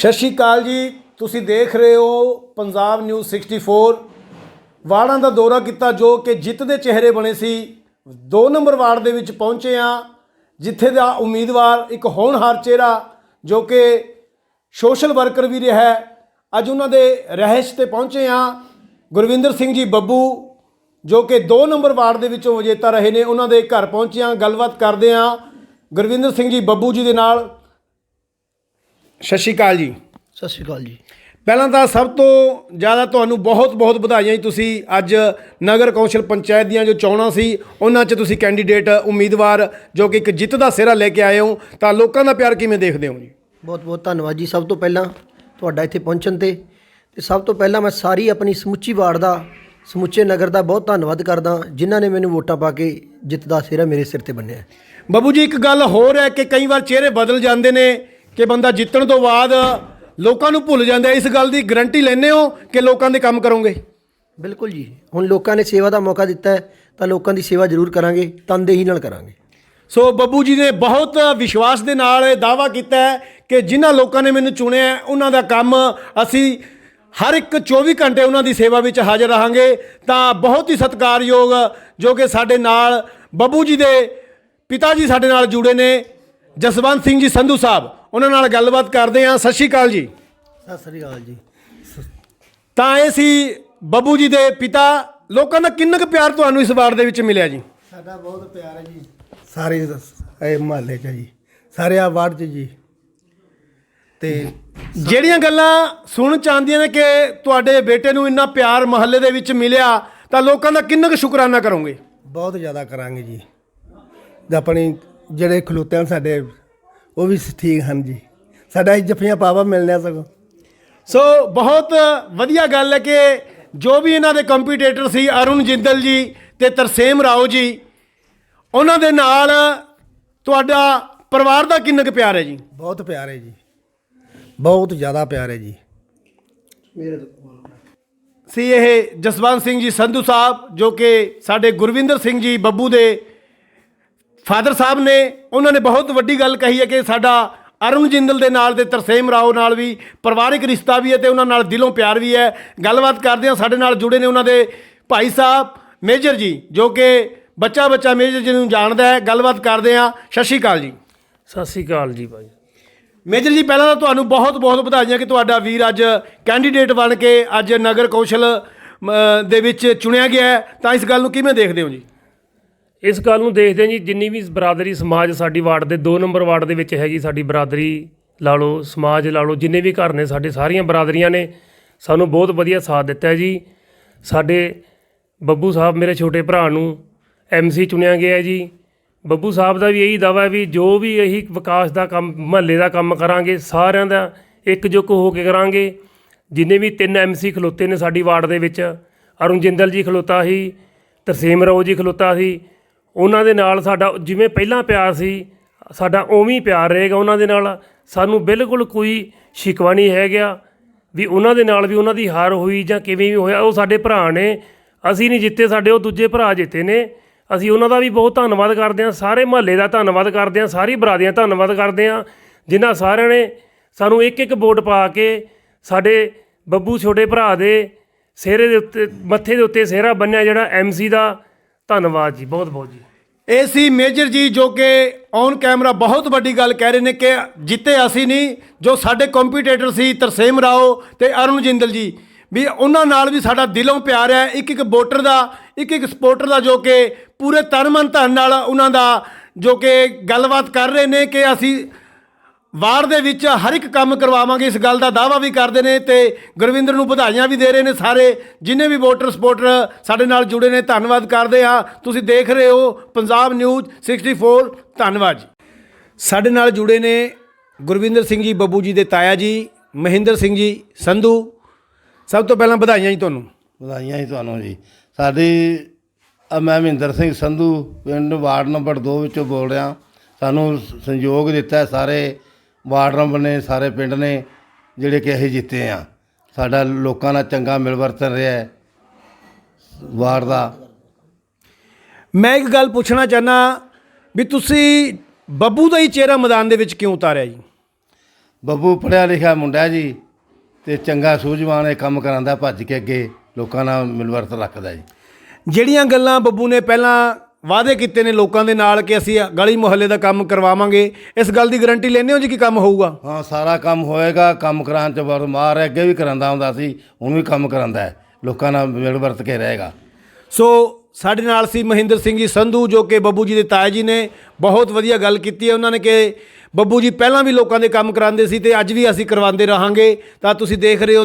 ਸਤਿ ਸ਼੍ਰੀ ਅਕਾਲ ਜੀ। ਤੁਸੀਂ ਦੇਖ ਰਹੇ ਹੋ ਪੰਜਾਬ ਨਿਊਜ਼ 64 ਵਾਰਡਾਂ ਦਾ ਦੌਰਾ ਕੀਤਾ ਜੋ ਕਿ ਜਿੱਤ ਦੇ ਚਿਹਰੇ ਬਣੇ ਸੀ। 2 ਨੰਬਰ ਵਾਰਡ ਦੇ ਵਿੱਚ ਪਹੁੰਚੇ ਆ ਜਿੱਥੇ ਦਾ ਉਮੀਦਵਾਰ ਇੱਕ ਹੋਣਹਾਰ ਚਿਹਰਾ, ਜੋ ਕਿ ਸੋਸ਼ਲ ਵਰਕਰ ਵੀ ਰਿਹਾ ਹੈ। ਅੱਜ ਉਹਨਾਂ ਦੇ ਰਹਿਸ਼ ਤੇ ਪਹੁੰਚੇ ਆ ਗੁਰਵਿੰਦਰ ਸਿੰਘ ਜੀ ਬੱਬੂ, ਜੋ ਕਿ 2 ਨੰਬਰ ਵਾਰਡ ਦੇ ਵਿੱਚੋਂ ਵਿਜੇਤਾ ਰਹੇ ਨੇ, ਉਹਨਾਂ ਦੇ ਘਰ ਪਹੁੰਚੇ ਆ ਗੱਲਬਾਤ ਕਰਦੇ ਆ ਗੁਰਵਿੰਦਰ ਸਿੰਘ ਜੀ ਬੱਬੂ ਜੀ ਦੇ ਨਾਲ। ਸਤਿ ਸ਼੍ਰੀ ਅਕਾਲ ਜੀ। ਸਤਿ ਸ਼੍ਰੀ ਅਕਾਲ ਜੀ। ਪਹਿਲਾਂ ਤਾਂ ਸਭ ਤੋਂ ਜ਼ਿਆਦਾ ਤੁਹਾਨੂੰ ਬਹੁਤ-ਬਹੁਤ ਵਧਾਈਆਂ ਜੀ ਤੁਸੀਂ ਅੱਜ ਨਗਰ ਕੌਂਸਲ ਪੰਚਾਇਤ ਦੀਆਂ ਜੋ ਚੋਣਾਂ ਸੀ ਉਹਨਾਂ 'ਚ ਤੁਸੀਂ ਕੈਂਡੀਡੇਟ ਉਮੀਦਵਾਰ ਜੋ ਕਿ ਇੱਕ ਜਿੱਤ ਦਾ ਸਿਹਰਾ ਲੈ ਕੇ ਆਏ ਹੋ ਤਾਂ ਲੋਕਾਂ ਦਾ ਪਿਆਰ ਕਿਵੇਂ ਦੇਖਦੇ ਹੋ ਜੀ? ਬਹੁਤ ਬਹੁਤ ਧੰਨਵਾਦ ਜੀ ਸਭ ਤੋਂ ਪਹਿਲਾਂ ਤੁਹਾਡਾ ਇੱਥੇ ਪਹੁੰਚਣ ਤੇ। ਤੇ ਸਭ ਤੋਂ ਪਹਿਲਾਂ ਮੈਂ ਸਾਰੀ ਆਪਣੀ ਸਮੁੱਚੀ ਵਾਰਡ ਦਾ ਸਮੁੱਚੇ ਨਗਰ ਦਾ ਬਹੁਤ ਧੰਨਵਾਦ ਕਰਦਾ ਜਿਨ੍ਹਾਂ ਨੇ ਮੈਨੂੰ ਵੋਟਾਂ ਪਾ ਕੇ ਜਿੱਤ ਦਾ ਸਿਹਰਾ ਮੇਰੇ ਸਿਰ ਤੇ ਬੰਨਿਆ। ਬੱਬੂ ਜੀ ਇੱਕ ਗੱਲ ਹੋਰ ਹੈ ਕਿ ਕਈ ਵਾਰ ਚਿਹਰੇ ਬਦਲ ਜਾਂਦੇ ਨੇ ਕਿ ਬੰਦਾ ਜਿੱਤਣ ਤੋਂ ਬਾਅਦ ਲੋਕਾਂ ਨੂੰ ਭੁੱਲ ਜਾਂਦਾ। ਇਸ ਗੱਲ ਦੀ ਗਾਰੰਟੀ ਲੈਂਦੇ ਹੋ ਕਿ ਲੋਕਾਂ ਦੇ ਕੰਮ ਕਰੋਗੇ? ਬਿਲਕੁਲ ਜੀ। ਹੁਣ ਲੋਕਾਂ ਨੇ ਸੇਵਾ ਦਾ ਮੌਕਾ ਦਿੱਤਾ ਹੈ ਤਾਂ ਲੋਕਾਂ ਦੀ ਸੇਵਾ ਜ਼ਰੂਰ ਕਰਾਂਗੇ ਤਨਦੇਹੀ ਨਾਲ ਕਰਾਂਗੇ। ਸੋ ਬੱਬੂ ਜੀ ਨੇ ਬਹੁਤ ਵਿਸ਼ਵਾਸ ਦੇ ਨਾਲ ਇਹ ਦਾਵਾ ਕੀਤਾ ਹੈ ਕਿ ਜਿਨ੍ਹਾਂ ਲੋਕਾਂ ਨੇ ਮੈਨੂੰ ਚੁਣਿਆ ਉਹਨਾਂ ਦਾ ਕੰਮ ਅਸੀਂ ਹਰ ਇੱਕ 24 ਘੰਟੇ ਉਹਨਾਂ ਦੀ ਸੇਵਾ ਵਿੱਚ ਹਾਜ਼ਰ ਰਹਾਂਗੇ। ਤਾਂ ਬਹੁਤ ਹੀ ਸਤਿਕਾਰਯੋਗ ਜੋ ਕਿ ਸਾਡੇ ਨਾਲ ਬੱਬੂ ਜੀ ਦੇ ਪਿਤਾ ਜੀ ਸਾਡੇ ਨਾਲ ਜੁੜੇ ਨੇ ਜਸਵੰਤ ਸਿੰਘ ਜੀ ਸੰਧੂ ਸਾਹਿਬ। ਉਹਨਾਂ ਨਾਲ ਗੱਲਬਾਤ ਕਰਦੇ ਹਾਂ। ਸਤਿ ਸ਼੍ਰੀ ਅਕਾਲ ਜੀ। ਸਤਿ ਸ੍ਰੀ ਅਕਾਲ ਜੀ। ਤਾਂ ਇਹ ਸੀ ਬੱਬੂ ਜੀ ਦੇ ਪਿਤਾ। ਲੋਕਾਂ ਦਾ ਕਿੰਨਾ ਕੁ ਪਿਆਰ ਤੁਹਾਨੂੰ ਇਸ ਵਾਰ ਦੇ ਵਿੱਚ ਮਿਲਿਆ ਜੀ? ਸਾਡਾ ਬਹੁਤ ਪਿਆਰ ਹੈ ਜੀ। ਸਾਰੇ ਇਹ ਮਹੱਲੇ 'ਚ ਜੀ। ਸਾਰੇ ਆ ਵਾਰਡ 'ਚ ਜੀ। ਤੇ ਜਿਹੜੀਆਂ ਗੱਲਾਂ ਸੁਣ ਚਾਹੁੰਦੀਆਂ ਨੇ ਕਿ ਤੁਹਾਡੇ ਬੇਟੇ ਨੂੰ ਇੰਨਾ ਪਿਆਰ ਮਹੱਲੇ ਦੇ ਵਿੱਚ ਮਿਲਿਆ ਤਾਂ ਲੋਕਾਂ ਦਾ ਕਿੰਨਾ ਕੁ ਸ਼ੁਕਰਾਨਾ ਕਰੋਗੇ? ਬਹੁਤ ਜ਼ਿਆਦਾ ਕਰਾਂਗੇ ਜੀ। ਤੇ ਆਪਣੀ ਜਿਹੜੇ ਖਲੋਤੇ ਹਨ ਸਾਡੇ ਉਹ ਵੀ ਠੀਕ ਹਨ ਜੀ। ਸਾਡਾ ਇਹ ਜੱਫੀਆਂ ਪਾਵਾ ਮਿਲਣਿਆ ਸਗੋਂ। ਸੋ ਬਹੁਤ ਵਧੀਆ ਗੱਲ ਹੈ ਕਿ ਜੋ ਵੀ ਇਹਨਾਂ ਦੇ ਕੰਪੀਟੀਟਰ ਸੀ ਅਰੁਣ ਜਿੰਦਲ ਜੀ ਤੇ ਤਰਸੇਮ ਰਾਓ ਜੀ ਉਹਨਾਂ ਦੇ ਨਾਲ ਤੁਹਾਡਾ ਪਰਿਵਾਰ ਦਾ ਕਿੰਨਾ ਕੁ ਪਿਆਰ ਹੈ ਜੀ? ਬਹੁਤ ਪਿਆਰ ਹੈ ਜੀ। ਬਹੁਤ ਜ਼ਿਆਦਾ ਪਿਆਰ ਹੈ ਜੀ। ਸੀ ਇਹ ਜਸਵੰਤ ਸਿੰਘ ਜੀ ਸੰਧੂ ਸਾਹਿਬ ਜੋ ਕਿ ਸਾਡੇ ਗੁਰਵਿੰਦਰ ਸਿੰਘ ਜੀ ਬੱਬੂ ਦੇ ਫਾਦਰ ਸਾਹਿਬ ਨੇ ਉਹਨਾਂ ਨੇ ਬਹੁਤ ਵੱਡੀ ਗੱਲ ਕਹੀ ਹੈ ਕਿ ਸਾਡਾ ਅਰੁਣ ਜਿੰਦਲ ਦੇ ਨਾਲ ਤੇ ਤਰਸੇਮ ਰਾਓ ਨਾਲ ਵੀ ਪਰਿਵਾਰਿਕ ਰਿਸ਼ਤਾ ਵੀ ਹੈ ਤੇ ਉਹਨਾਂ ਨਾਲ ਦਿਲੋਂ ਪਿਆਰ ਵੀ ਹੈ। ਗੱਲਬਾਤ ਕਰਦੇ ਹਾਂ ਸਾਡੇ ਨਾਲ ਜੁੜੇ ਨੇ ਉਹਨਾਂ ਦੇ ਭਾਈ ਸਾਹਿਬ ਮੇਜਰ ਜੀ ਜੋ ਕਿ ਬੱਚਾ ਬੱਚਾ ਮੇਜਰ ਜੀ ਨੂੰ ਜਾਣਦਾ ਹੈ। ਗੱਲਬਾਤ ਕਰਦੇ ਹਾਂ। ਸਤਿ ਸ਼੍ਰੀ ਅਕਾਲ ਜੀ। ਸਤਿ ਸ੍ਰੀ ਅਕਾਲ ਜੀ ਭਾਈ। ਮੇਜਰ ਜੀ ਪਹਿਲਾਂ ਤਾਂ ਤੁਹਾਨੂੰ ਬਹੁਤ ਬਹੁਤ ਵਧਾਈਆਂ ਕਿ ਤੁਹਾਡਾ ਵੀਰ ਅੱਜ ਕੈਂਡੀਡੇਟ ਬਣ ਕੇ ਅੱਜ ਨਗਰ ਕੌਂਸਲ ਦੇ ਵਿੱਚ ਚੁਣਿਆ ਗਿਆ ਹੈ। ਤਾਂ ਇਸ ਗੱਲ ਨੂੰ ਕਿਵੇਂ ਦੇਖਦੇ ਹੋ ਜੀ? ਇਸ ਗੱਲ ਨੂੰ ਦੇਖਦੇ ਹਾਂ ਜੀ, ਜਿੰਨੀ ਵੀ ਬਰਾਦਰੀ ਸਮਾਜ ਸਾਡੀ ਵਾਰਡ ਦੇ 2 ਨੰਬਰ ਵਾਰਡ ਦੇ ਵਿੱਚ ਹੈਗੀ ਸਾਡੀ ਬਰਾਦਰੀ, ਲਾ ਲਓ ਸਮਾਜ, ਲਾ ਲਓ ਜਿੰਨੇ ਵੀ ਘਰ ਨੇ ਸਾਡੇ ਸਾਰੀਆਂ ਬਰਾਦਰੀਆਂ ਨੇ, ਸਾਨੂੰ ਬਹੁਤ ਵਧੀਆ ਸਾਥ ਦਿੱਤਾ ਜੀ। ਸਾਡੇ ਬੱਬੂ ਸਾਹਿਬ ਮੇਰੇ ਛੋਟੇ ਭਰਾ ਨੂੰ ਐਮਸੀ ਚੁਣਿਆ ਗਿਆ ਜੀ। ਬੱਬੂ ਸਾਹਿਬ ਦਾ ਵੀ ਇਹੀ ਦਾਵਾ ਹੈ ਵੀ ਜੋ ਵੀ ਇਹੀ ਵਿਕਾਸ ਦਾ ਕੰਮ, ਮਹੱਲੇ ਦਾ ਕੰਮ ਕਰਾਂਗੇ, ਸਾਰਿਆਂ ਦਾ ਇਕਜੁੱਟ ਹੋ ਕੇ ਕਰਾਂਗੇ। ਜਿੰਨੇ ਵੀ ਤਿੰਨ ਐਮਸੀ ਖਲੋਤੇ ਨੇ ਸਾਡੀ ਵਾਰਡ ਦੇ ਵਿੱਚ ਅਰੁਣ ਜਿੰਦਲ ਜੀ ਖਲੋਤਾ ਸੀ, ਤਰਸੇਮ ਰਾਓ ਜੀ ਖਲੋਤਾ ਸੀ ਉਹਨਾਂ ਦੇ ਨਾਲ ਸਾਡਾ ਜਿਵੇਂ ਪਹਿਲਾਂ ਪਿਆਰ ਸੀ, ਸਾਡਾ ਉਵੇਂ ਪਿਆਰ ਰਹੇਗਾ ਉਹਨਾਂ ਦੇ ਨਾਲ। ਸਾਨੂੰ ਬਿਲਕੁਲ ਕੋਈ ਸ਼ਿਕਵਾ ਨਹੀਂ ਹੈਗਾ ਵੀ ਉਹਨਾਂ ਦੇ ਨਾਲ ਵੀ ਉਹਨਾਂ ਦੀ ਹਾਰ ਹੋਈ ਜਾਂ ਕਿਵੇਂ ਵੀ ਹੋਇਆ, ਉਹ ਸਾਡੇ ਭਰਾ ਨੇ। ਅਸੀਂ ਨਹੀਂ ਜਿੱਤੇ ਸਾਡੇ, ਉਹ ਦੂਜੇ ਭਰਾ ਜਿੱਤੇ ਨੇ। ਅਸੀਂ ਉਹਨਾਂ ਦਾ ਵੀ ਬਹੁਤ ਧੰਨਵਾਦ ਕਰਦੇ ਹਾਂ, ਸਾਰੇ ਮਹੱਲੇ ਦਾ ਧੰਨਵਾਦ ਕਰਦੇ ਹਾਂ, ਸਾਰੀ ਬਰਾਦਰੀਆਂ ਦਾ ਧੰਨਵਾਦ ਕਰਦੇ ਹਾਂ, ਜਿਨ੍ਹਾਂ ਸਾਰਿਆਂ ਨੇ ਸਾਨੂੰ ਇੱਕ ਇੱਕ ਵੋਟ ਪਾ ਕੇ ਸਾਡੇ ਬੱਬੂ ਛੋਟੇ ਭਰਾ ਦੇ ਸਿਹਰੇ ਦੇ ਉੱਤੇ, ਮੱਥੇ ਦੇ ਉੱਤੇ ਸਿਹਰਾ ਬੰਨਿਆ, ਜਿਹੜਾ ਐਮਸੀ ਦਾ। ਧੰਨਵਾਦ ਜੀ ਬਹੁਤ ਬਹੁਤ ਜੀ। ਇਹ ਸੀ ਮੇਜਰ ਜੀ ਜੋ ਕਿ ਔਨ ਕੈਮਰਾ ਬਹੁਤ ਵੱਡੀ ਗੱਲ ਕਹਿ ਰਹੇ ਨੇ ਕਿ ਜਿੱਤੇ ਅਸੀਂ ਨਹੀਂ, ਜੋ ਸਾਡੇ ਕੰਪੀਟੀਟਰ ਸੀ ਤਰਸੇਮ ਰਾਓ ਤੇ ਅਰੁਣ ਜਿੰਦਲ ਜੀ। ਵੀ ਉਹਨਾਂ ਨਾਲ ਵੀ ਸਾਡਾ ਦਿਲੋਂ ਪਿਆਰ ਹੈ, ਇੱਕ ਇੱਕ ਵੋਟਰ ਦਾ, ਇੱਕ ਇੱਕ ਸਪੋਰਟਰ ਦਾ ਜੋ ਕਿ ਪੂਰੇ ਤਨ ਮਨ ਧਨ ਨਾਲ ਉਹਨਾਂ ਦਾ ਜੋ ਕਿ ਗੱਲਬਾਤ ਕਰ ਰਹੇ ਨੇ ਕਿ ਅਸੀਂ ਵਾਰ ਦੇ ਵਿੱਚ ਹਰ ਇੱਕ ਕੰਮ ਕਰਵਾਵਾਂਗੇ, ਇਸ ਗੱਲ ਦਾ ਦਾਵਾ ਵੀ ਕਰਦੇ ਨੇ ਤੇ ਗੁਰਵਿੰਦਰ ਨੂੰ ਵਧਾਈਆਂ ਵੀ ਦੇ ਰਹੇ ਨੇ ਸਾਰੇ, ਜਿੰਨੇ ਵੀ ਵੋਟਰ ਸਪੋਰਟਰ ਸਾਡੇ ਨਾਲ ਜੁੜੇ ਨੇ, ਧੰਨਵਾਦ ਕਰਦੇ ਆ ਤੁਸੀਂ ਦੇਖ ਰਹੇ ਹੋ ਪੰਜਾਬ ਨਿਊਜ਼ 64 ਧੰਨਵਾਦ ਜੀ। ਸਾਡੇ ਨਾਲ ਜੁੜੇ ਨੇ ਗੁਰਵਿੰਦਰ ਸਿੰਘ ਜੀ, ਬੱਬੂ ਜੀ ਦੇ ਤਾਇਆ ਜੀ, ਮਹਿੰਦਰ ਸਿੰਘ ਜੀ, ਸੰਧੂ। ਸਭ ਤੋਂ ਪਹਿਲਾਂ ਵਧਾਈਆਂ ਜੀ ਤੁਹਾਨੂੰ। ਵਧਾਈਆਂ ਜੀ ਤੁਹਾਨੂੰ ਜੀ। ਸਾਡੀ ਮੈਂ ਮਹਿੰਦਰ ਸਿੰਘ ਸੰਧੂ, ਪਿੰਡ ਵਾਰਡ ਨੰਬਰ 2 ਵਿੱਚੋਂ ਬੋਲ ਰਿਹਾ। ਸਾਨੂੰ ਸੰਯੋਗ ਦਿੱਤਾ ਸਾਰੇ ਵਾਰਡ ਨੰਬਰ ਨੇ ਸਾਰੇ ਪਿੰਡ ਨੇ ਜਿਹੜੇ ਕਿ ਅਸੀਂ ਜਿੱਤੇ ਆ। ਸਾਡਾ ਲੋਕਾਂ ਨਾਲ ਚੰਗਾ ਮਿਲ ਵਰਤਨ ਰਿਹਾ ਹੈ ਵਾਰਡ ਦਾ। ਮੈਂ ਇੱਕ ਗੱਲ ਪੁੱਛਣਾ ਚਾਹਨਾ ਵੀ ਤੁਸੀਂ ਬੱਬੂ ਦਾ ਹੀ ਚਿਹਰਾ ਮੈਦਾਨ ਦੇ ਵਿੱਚ ਕਿਉਂ ਉਤਾਰਿਆ ਜੀ? ਬੱਬੂ ਪੜਿਆ ਲਿਖਿਆ ਮੁੰਡਾ ਜੀ ਤੇ ਚੰਗਾ ਸੂਝਵਾਨ ਇਹ ਕੰਮ ਕਰਾਂਦਾ ਭੱਜ ਕੇ ਅੱਗੇ ਲੋਕਾਂ ਨਾਲ ਮਿਲਵਰਤ ਰੱਖਦਾ ਜੀ। ਜਿਹੜੀਆਂ ਗੱਲਾਂ ਬੱਬੂ ਨੇ ਪਹਿਲਾਂ ਵਾਅਦੇ ਕੀਤੇ ਨੇ ਲੋਕਾਂ ਦੇ ਨਾਲ ਕਿ ਅਸੀਂ ਗਲੀ ਮੁਹੱਲੇ ਦਾ ਕੰਮ ਕਰਵਾਵਾਂਗੇ। ਇਸ ਗੱਲ ਦੀ ਗਾਰੰਟੀ ਲੈਂਦੇ ਹੋ ਜੀ ਕਿ ਕੰਮ ਹੋਊਗਾ? ਹਾਂ ਸਾਰਾ ਕੰਮ ਹੋਏਗਾ। ਕੰਮ ਕਰਾਉਣ ਚ ਬਰ ਮਾਰ ਹੈ ਅੱਗੇ ਵੀ ਕਰਾਂਦਾ ਹੁੰਦਾ ਸੀ ਹੁਣ ਵੀ ਕੰਮ ਕਰਾਂਦਾ ਹੈ। ਲੋਕਾਂ ਨਾਲ ਮਿਲਵਰਤ ਕੇ ਰਹੇਗਾ। ਸੋ ਸਾਡੇ ਨਾਲ ਸੀ ਮਹਿੰਦਰ ਸਿੰਘ ਜੀ ਸੰਧੂ ਜੋ ਕਿ ਬੱਬੂ ਜੀ ਦੇ ਤਾਇਆ ਜੀ ਨੇ ਬਹੁਤ ਵਧੀਆ ਗੱਲ ਕੀਤੀ ਹੈ ਉਹਨਾਂ ਨੇ ਕਿ ਬੱਬੂ ਜੀ ਪਹਿਲਾਂ ਵੀ ਲੋਕਾਂ ਦੇ ਕੰਮ ਕਰਾਉਂਦੇ ਸੀ ਤੇ ਅੱਜ ਵੀ ਅਸੀਂ ਕਰਵਾਉਂਦੇ ਰਹਾਂਗੇ। ਤਾਂ ਤੁਸੀਂ ਦੇਖ ਰਹੇ ਹੋ